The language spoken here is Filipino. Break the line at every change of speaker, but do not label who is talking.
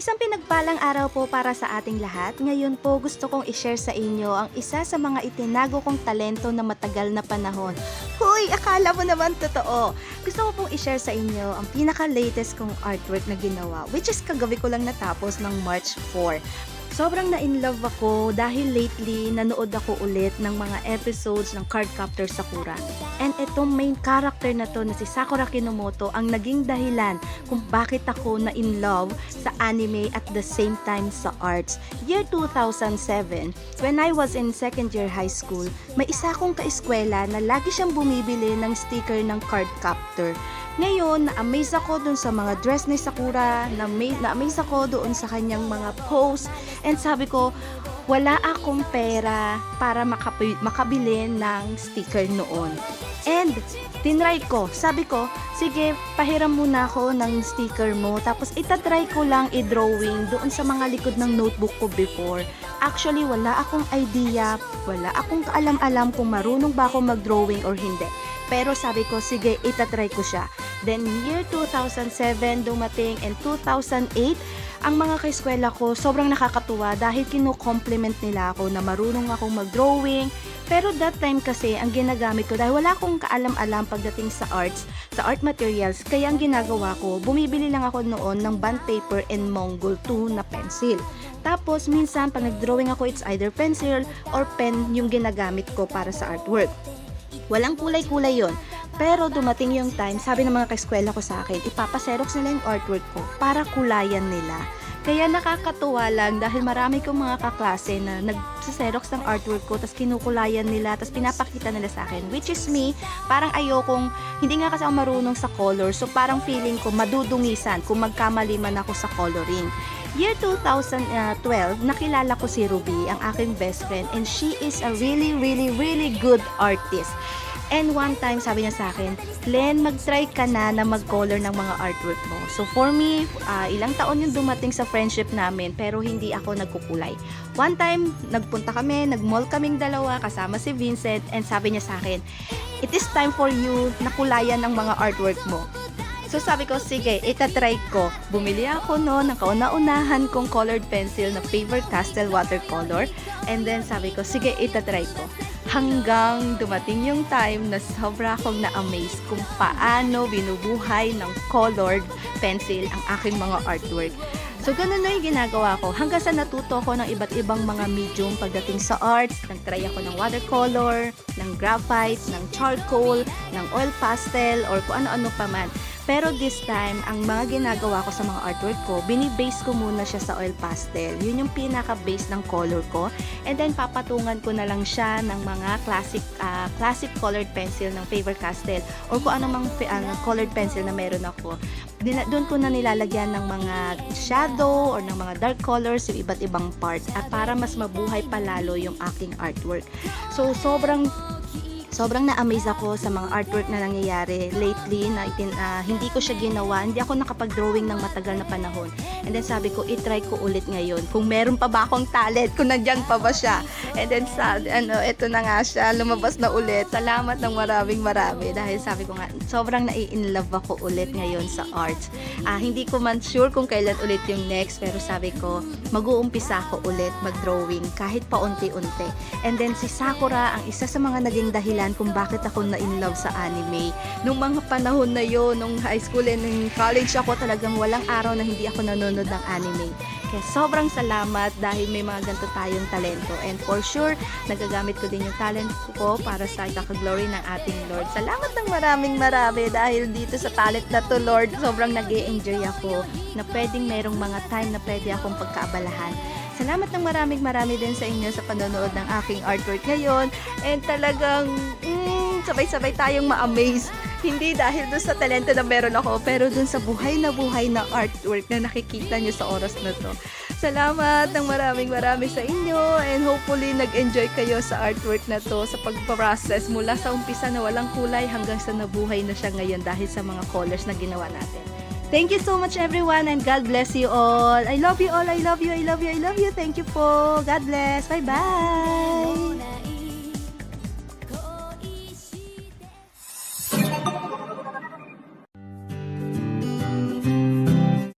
Isang pinagpalang araw po para sa ating lahat. Ngayon po gusto kong i-share sa inyo ang isa sa mga itinago kong talento na matagal na panahon. Huy, akala mo naman totoo. Gusto ko pong i-share sa inyo ang pinaka-latest kong artwork na ginawa, which is kagabi ko lang natapos ng March 4. Sobrang na-in-love ako dahil lately nanood ako ulit ng mga episodes ng Cardcaptor Sakura. And itong main character na to na si Sakura Kinomoto ang naging dahilan kung bakit ako na-in-love sa anime at the same time sa arts. Year 2007, when I was in second year high school, may isa akong kaeskwela na lagi siyang bumibili ng sticker ng Cardcaptor. Ngayon, na-amaze ako dun sa mga dress ni Sakura, na-amaze ako doon sa kanyang mga posts, and sabi ko, wala akong pera para makapi- makabili ng sticker noon. And, tinry ko. Sabi ko, sige, pahiram muna ako ng sticker mo. Tapos, itatry ko lang i-drawing doon sa mga likod ng notebook ko before. Actually, wala akong idea, wala akong kaalam-alam kung marunong ba ako mag-drawing or hindi. Pero sabi ko, sige, itatry ko siya. Then, year 2007 dumating and 2008, ang mga kaeskwela ko sobrang nakakatuwa dahil kino-compliment nila ako na marunong akong mag-drawing. Pero that time kasi, ang ginagamit ko, dahil wala akong kaalam-alam pagdating sa arts, sa art materials, kaya ang ginagawa ko, bumibili lang ako noon ng bond paper and Mongol 2 na pencil. Tapos, minsan, pag nag-drawing ako, it's either pencil or pen yung ginagamit ko para sa artwork. Walang kulay-kulay yon. Pero dumating yung time, sabi ng mga kaeskwela ko sa akin, ipapaserox nila yung artwork ko para kulayan nila. Kaya nakakatuwa lang dahil marami kong mga kaklase na nagsiserox ng artwork ko tapos kinukulayan nila tapos pinapakita nila sa akin which is me parang ayokong hindi nga kasi ako marunong sa color so parang feeling ko madudungisan kung magkamali man ako sa coloring year 2012 nakilala ko si Ruby ang aking best friend and she is a really really really good artist And one time, sabi niya sa akin, Len, mag-try ka na na mag-color ng mga artwork mo. So for me, ah, ilang taon yung dumating sa friendship namin, pero hindi ako nagkukulay. One time, nagpunta kami, nag-mall kaming dalawa, kasama si Vincent, and sabi niya sa akin, it is time for you na kulayan ng mga artwork mo. So sabi ko, sige, itatry ko. Bumili ako no ng kauna-unahan kong colored pencil na Faber-Castell watercolor. And then sabi ko, sige, itatry ko. Hanggang dumating yung time na sobra akong na-amaze kung paano binubuhay ng colored pencil ang aking mga artwork. So, ganun na yung ginagawa ko. Hanggang sa natuto ako ng iba't ibang mga medium pagdating sa arts. Nag-try ako ng watercolor, ng graphite, ng charcoal, ng oil pastel, or kung ano-ano pa man. Pero this time, ang mga ginagawa ko sa mga artwork ko, binibase ko muna siya sa oil pastel. Yun yung pinaka-base ng color ko. And then, papatungan ko na lang siya ng mga classic ah, classic colored pencil ng Faber-Castell or kung ano mang fi- ano, colored pencil na meron ako. Doon ko na nilalagyan ng mga shadow or ng mga dark colors yung iba't ibang part at para mas mabuhay palalo yung aking artwork. So, sobrang sobrang na-amaze ako sa mga artwork na nangyayari lately na itin, ah, hindi ko siya ginawa. Hindi ako nakapag-drawing ng matagal na panahon. And then sabi ko, itry ko ulit ngayon. Kung meron pa ba akong talent, kung nandiyan pa ba siya. And then sa, ano, ito na nga siya, lumabas na ulit. Salamat ng maraming marami dahil sabi ko nga, sobrang nai-inlove ako ulit ngayon sa arts. Ah, hindi ko man sure kung kailan ulit yung next, pero sabi ko, mag-uumpisa ako ulit mag-drawing kahit paunti-unti. And then si Sakura, ang isa sa mga naging dahilan kung bakit ako na-in love sa anime. Nung mga panahon na yon nung high school and nung college ako, talagang walang araw na hindi ako nanonood ng anime. Kaya sobrang salamat dahil may mga ganito tayong talento. And for sure, nagagamit ko din yung talent ko para sa kakaglory ng ating Lord. Salamat ng maraming marami dahil dito sa talent na to, Lord, sobrang nag enjoy ako na pwedeng merong mga time na pwede akong pagkaabalahan. Salamat ng maraming marami din sa inyo sa panonood ng aking artwork ngayon. And talagang mm, sabay-sabay tayong ma-amaze. Hindi dahil dun sa talento na meron ako, pero dun sa buhay na buhay na artwork na nakikita nyo sa oras na to. Salamat ng maraming marami sa inyo and hopefully nag-enjoy kayo sa artwork na to sa pag-process mula sa umpisa na walang kulay hanggang sa nabuhay na siya ngayon dahil sa mga colors na ginawa natin. Thank you so much everyone and God bless you all. I love you all. I love you. I love you. I love you. Thank you po. God bless. Bye-bye.